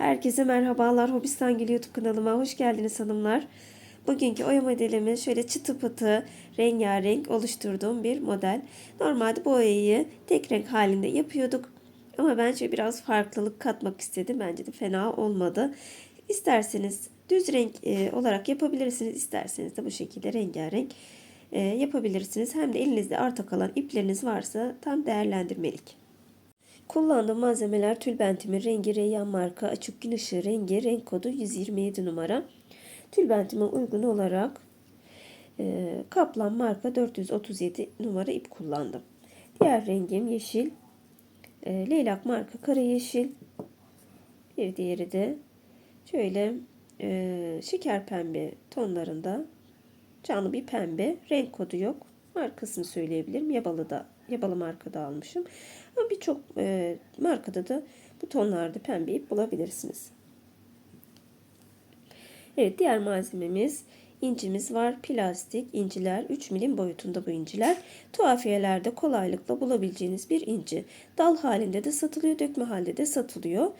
Herkese merhabalar. Hobistan Gül YouTube kanalıma hoş geldiniz hanımlar. Bugünkü oya modelimi şöyle çıtı pıtı rengarenk oluşturduğum bir model. Normalde bu oyayı tek renk halinde yapıyorduk. Ama ben şöyle biraz farklılık katmak istedim. Bence de fena olmadı. İsterseniz düz renk e, olarak yapabilirsiniz. İsterseniz de bu şekilde rengarenk e, yapabilirsiniz. Hem de elinizde arta kalan ipleriniz varsa tam değerlendirmelik. Kullandığım malzemeler tülbentimin rengi Reyyan marka açık gün ışığı rengi renk kodu 127 numara. Tülbentime uygun olarak e, Kaplan marka 437 numara ip kullandım. Diğer rengim yeşil. E, Leylak marka kara yeşil. Bir diğeri de şöyle e, şeker pembe tonlarında canlı bir pembe. Renk kodu yok. Markasını söyleyebilirim. Yabalı da Yabalı markada almışım. Ama birçok e, markada da bu tonlarda pembe bulabilirsiniz. Evet diğer malzememiz incimiz var. Plastik inciler 3 milim boyutunda bu inciler. Tuhafiyelerde kolaylıkla bulabileceğiniz bir inci. Dal halinde de satılıyor, dökme halinde de satılıyor.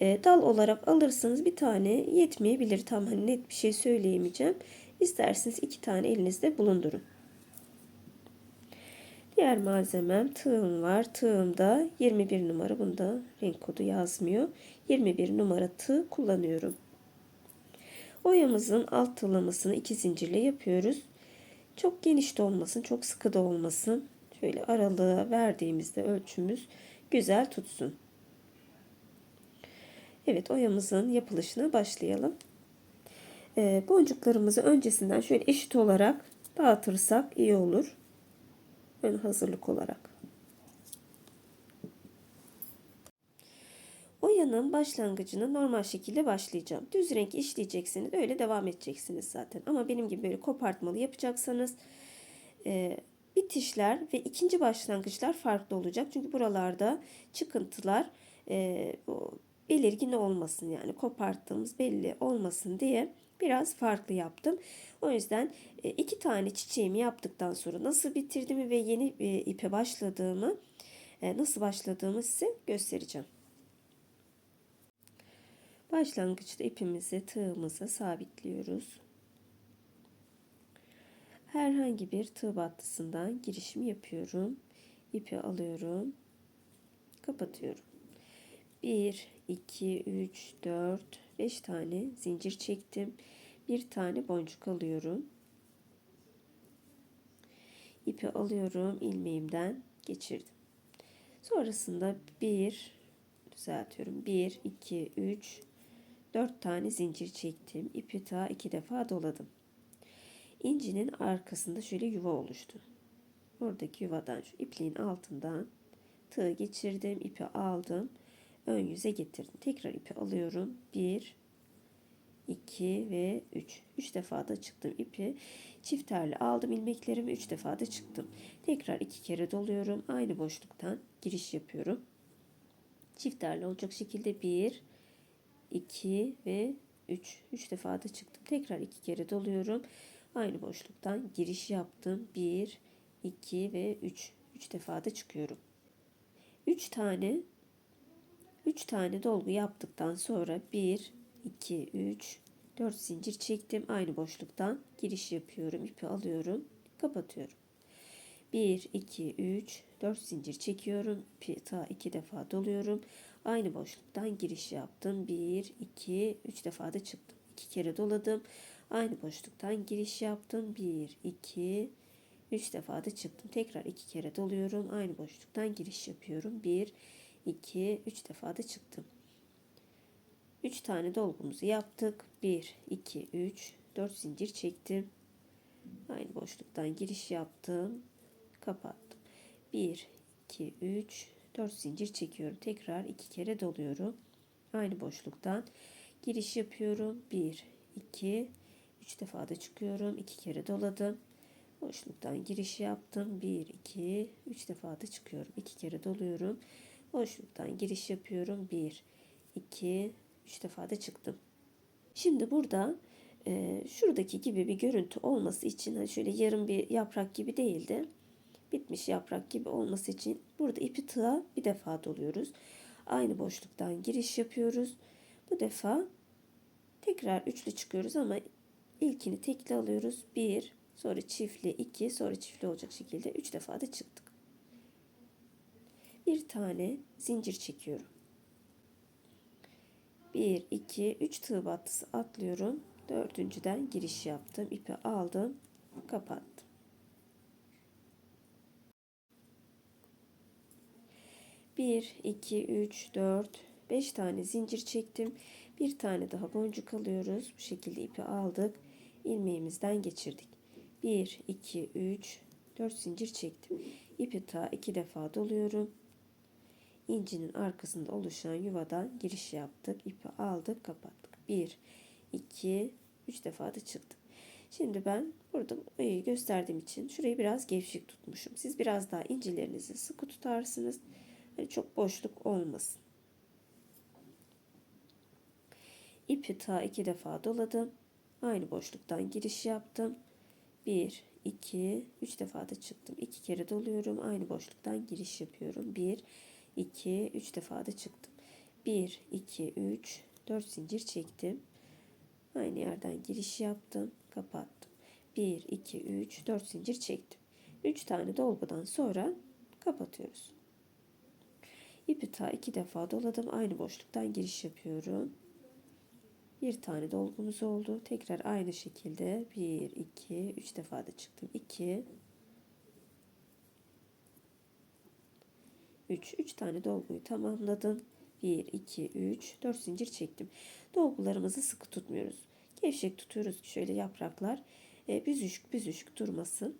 E, dal olarak alırsanız bir tane yetmeyebilir. Tam hani net bir şey söyleyemeyeceğim. İsterseniz iki tane elinizde bulundurun. Diğer malzemem tığım var. Tığımda 21 numara. Bunda renk kodu yazmıyor. 21 numara tığ kullanıyorum. Oyamızın alt tığlamasını iki zincirle yapıyoruz. Çok geniş de olmasın, çok sıkı da olmasın. Şöyle aralığı verdiğimizde ölçümüz güzel tutsun. Evet oyamızın yapılışına başlayalım. Ee, boncuklarımızı öncesinden şöyle eşit olarak dağıtırsak iyi olur ön hazırlık olarak. Oyanın başlangıcını normal şekilde başlayacağım. Düz renk işleyeceksiniz. Öyle devam edeceksiniz zaten. Ama benim gibi böyle kopartmalı yapacaksanız e, bitişler ve ikinci başlangıçlar farklı olacak. Çünkü buralarda çıkıntılar e, belirgin olmasın yani koparttığımız belli olmasın diye biraz farklı yaptım. O yüzden e, iki tane çiçeğimi yaptıktan sonra nasıl bitirdiğimi ve yeni e, ipe başladığımı e, nasıl başladığımı size göstereceğim. Başlangıçta ipimizi tığımıza sabitliyoruz. Herhangi bir tığ battısından girişimi yapıyorum. İpi alıyorum. Kapatıyorum. 1, 2, 3, 4, 5 tane zincir çektim. Bir tane boncuk alıyorum. İpi alıyorum. ilmeğimden geçirdim. Sonrasında bir düzeltiyorum. 1, 2, 3, 4 tane zincir çektim. İpi ta iki defa doladım. İncinin arkasında şöyle yuva oluştu. Oradaki yuvadan şu ipliğin altından tığ geçirdim. ipi aldım ön yüze getirdim. Tekrar ipi alıyorum. 1 2 ve 3. 3 defa da çıktım ipi. Çifterle aldım ilmeklerimi 3 defa da çıktım. Tekrar 2 kere doluyorum. Aynı boşluktan giriş yapıyorum. Çifterle olacak şekilde 1 2 ve 3. 3 defa da çıktım. Tekrar 2 kere doluyorum. Aynı boşluktan giriş yaptım. 1 2 ve 3. 3 defa da çıkıyorum. 3 tane 3 tane dolgu yaptıktan sonra 1, 2, 3, 4 zincir çektim. Aynı boşluktan giriş yapıyorum. ipi alıyorum. Kapatıyorum. 1, 2, 3, 4 zincir çekiyorum. İpi ta 2 defa doluyorum. Aynı boşluktan giriş yaptım. 1, 2, 3 defa da çıktım. 2 kere doladım. Aynı boşluktan giriş yaptım. 1, 2, 3 defa da çıktım. Tekrar 2 kere doluyorum. Aynı boşluktan giriş yapıyorum. 1, 2, 3 defa da çıktım. 3 tane dolgumuzu yaptık. 1, 2, 3, 4 zincir çektim. Aynı boşluktan giriş yaptım. Kapattım. 1, 2, 3, 4 zincir çekiyorum. Tekrar 2 kere doluyorum. Aynı boşluktan giriş yapıyorum. 1, 2, 3 defa da çıkıyorum. 2 kere doladım. Boşluktan giriş yaptım. 1, 2, 3 defa da çıkıyorum. 2 kere doluyorum boşluktan giriş yapıyorum. 1, 2, 3 defa da çıktım. Şimdi burada e, şuradaki gibi bir görüntü olması için hani şöyle yarım bir yaprak gibi değildi. Bitmiş yaprak gibi olması için burada ipi tığa bir defa doluyoruz. Aynı boşluktan giriş yapıyoruz. Bu defa tekrar üçlü çıkıyoruz ama ilkini tekli alıyoruz. Bir, sonra çiftli, iki, sonra çiftli olacak şekilde üç defa da çıktık. Bir tane zincir çekiyorum. Bir, iki, üç tığ battısı atlıyorum. Dördüncüden giriş yaptım. ipi aldım, kapattım. Bir, iki, üç, dört, beş tane zincir çektim. Bir tane daha boncuk alıyoruz. Bu şekilde ipi aldık. ilmeğimizden geçirdik. 1, 2, 3, 4 zincir çektim. İpi ta iki defa doluyorum. İncinin arkasında oluşan yuvadan giriş yaptık. İpi aldık, kapattık. 1, 2, 3 defa da çıktım. Şimdi ben burada gösterdiğim için şurayı biraz gevşek tutmuşum. Siz biraz daha incilerinizi sıkı tutarsınız. Hani çok boşluk olmasın. İpi ta iki defa doladım. Aynı boşluktan giriş yaptım. 1, 2, 3 defa da çıktım. 2 kere doluyorum. Aynı boşluktan giriş yapıyorum. 1, 2, 3 defa da çıktım. 1, 2, 3, 4 zincir çektim. Aynı yerden giriş yaptım. Kapattım. 1, 2, 3, 4 zincir çektim. 3 tane dolgudan sonra kapatıyoruz. İpi ta iki defa doladım. Aynı boşluktan giriş yapıyorum. Bir tane dolgumuz oldu. Tekrar aynı şekilde 1, 2, 3 defa da çıktım. 2, 3, 3 tane dolguyu tamamladım. 1, 2, 3, 4 zincir çektim. Dolgularımızı sıkı tutmuyoruz. Gevşek tutuyoruz ki şöyle yapraklar e, büzüşük büzüşük durmasın.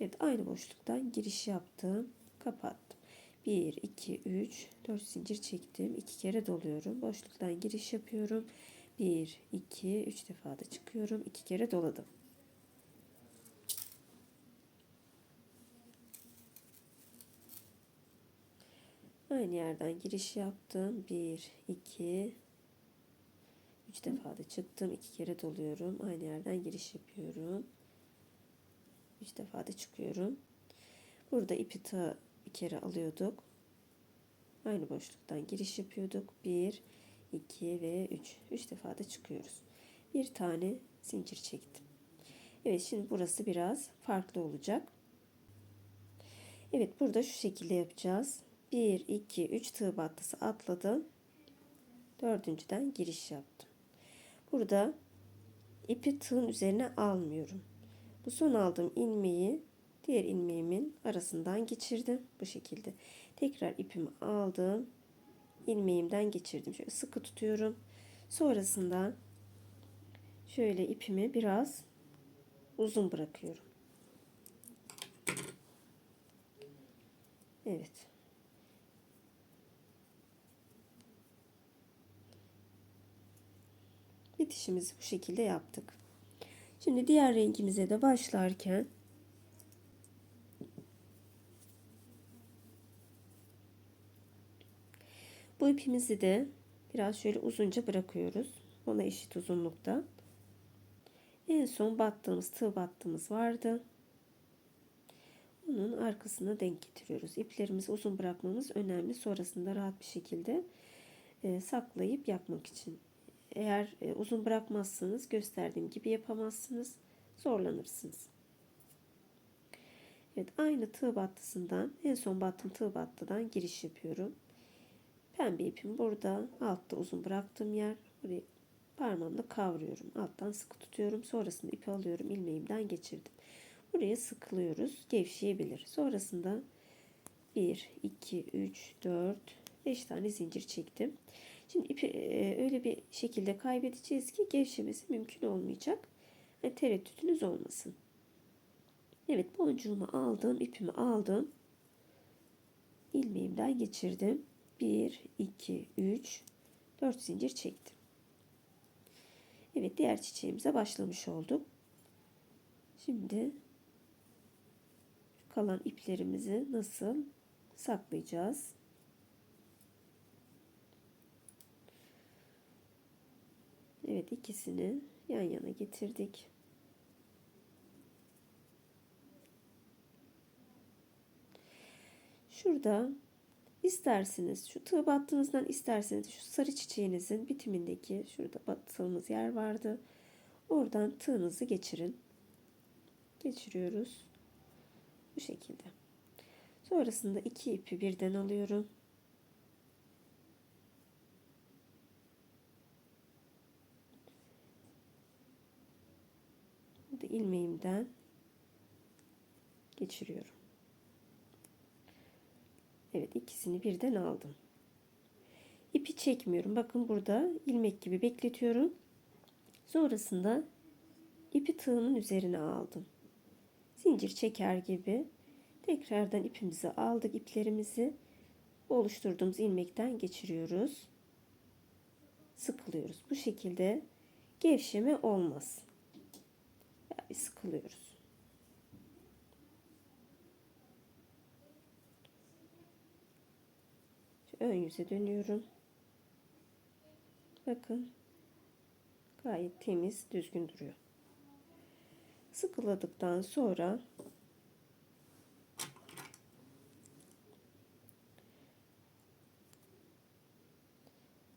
Evet aynı boşluktan giriş yaptım. Kapattım. 1, 2, 3, 4 zincir çektim. 2 kere doluyorum. Boşluktan giriş yapıyorum. 1, 2, 3 defa da çıkıyorum. 2 kere doladım. Aynı yerden giriş yaptım. 1, 2, 3 defa da çıktım. 2 kere doluyorum. Aynı yerden giriş yapıyorum. 3 defa da çıkıyorum. Burada ipi ta bir kere alıyorduk. Aynı boşluktan giriş yapıyorduk. 1, 2 ve 3. 3 defa da çıkıyoruz. Bir tane zincir çektim. Evet şimdi burası biraz farklı olacak. Evet burada şu şekilde yapacağız. 1, 2, 3 tığ battısı atladım. Dördüncüden giriş yaptım. Burada ipi tığın üzerine almıyorum. Bu son aldığım ilmeği diğer ilmeğimin arasından geçirdim bu şekilde. Tekrar ipimi aldım. ilmeğimden geçirdim. Şöyle sıkı tutuyorum. Sonrasında şöyle ipimi biraz uzun bırakıyorum. Evet. Bitişimizi bu şekilde yaptık. Şimdi diğer rengimize de başlarken Bu ipimizi de biraz şöyle uzunca bırakıyoruz. Ona eşit uzunlukta. En son battığımız tığ battığımız vardı. Onun arkasına denk getiriyoruz. İplerimizi uzun bırakmamız önemli. Sonrasında rahat bir şekilde e, saklayıp yapmak için. Eğer e, uzun bırakmazsanız gösterdiğim gibi yapamazsınız. Zorlanırsınız. Evet aynı tığ battısından en son battım tığ battıdan giriş yapıyorum. Pembe ipim burada. Altta uzun bıraktığım yer. Burayı parmağımla kavruyorum. Alttan sıkı tutuyorum. Sonrasında ipi alıyorum. ilmeğimden geçirdim. Buraya sıkılıyoruz. Gevşeyebilir. Sonrasında 1, 2, 3, 4, 5 tane zincir çektim. Şimdi ipi e, öyle bir şekilde kaybedeceğiz ki gevşemesi mümkün olmayacak. Yani tereddütünüz olmasın. Evet boncuğumu aldım. ipimi aldım. ilmeğimden geçirdim. 1, 2, 3, 4 zincir çektim. Evet diğer çiçeğimize başlamış olduk. Şimdi kalan iplerimizi nasıl saklayacağız? Evet ikisini yan yana getirdik. Şurada İsterseniz şu tığ battığınızdan isterseniz şu sarı çiçeğinizin bitimindeki şurada battığımız yer vardı. Oradan tığınızı geçirin. Geçiriyoruz. Bu şekilde. Sonrasında iki ipi birden alıyorum. Burada ilmeğimden geçiriyorum. Evet ikisini birden aldım. İpi çekmiyorum. Bakın burada ilmek gibi bekletiyorum. Sonrasında ipi tığımın üzerine aldım. Zincir çeker gibi tekrardan ipimizi aldık. iplerimizi oluşturduğumuz ilmekten geçiriyoruz. Sıkılıyoruz. Bu şekilde gevşeme olmaz. Yani sıkılıyoruz. ön yüze dönüyorum. Bakın gayet temiz, düzgün duruyor. Sıkıladıktan sonra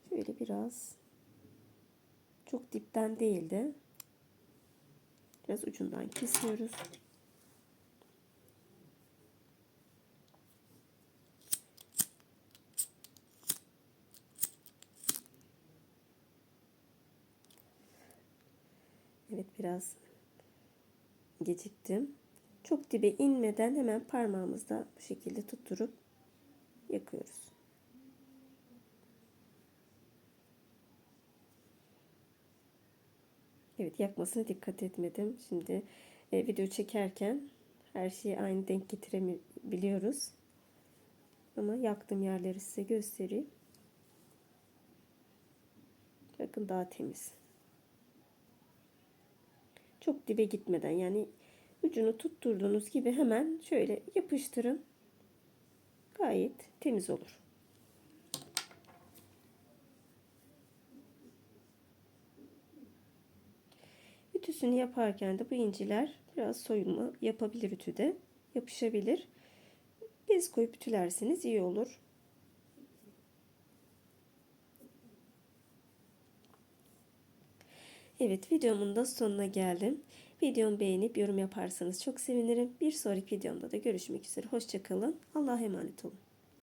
şöyle biraz çok dipten değil de biraz ucundan kesiyoruz. Evet biraz geciktim. Çok dibe inmeden hemen parmağımızda bu şekilde tutturup yakıyoruz. Evet yakmasına dikkat etmedim. Şimdi e, video çekerken her şeyi aynı denk getirebiliyoruz. Ama yaktığım yerleri size göstereyim. Bakın daha temiz. Çok dibe gitmeden yani ucunu tutturduğunuz gibi hemen şöyle yapıştırın. Gayet temiz olur. Ütüsünü yaparken de bu inciler biraz soyulma yapabilir ütüde. Yapışabilir. Bez koyup ütülerseniz iyi olur. Evet videomun da sonuna geldim. Videomu beğenip yorum yaparsanız çok sevinirim. Bir sonraki videomda da görüşmek üzere. Hoşçakalın. Allah'a emanet olun.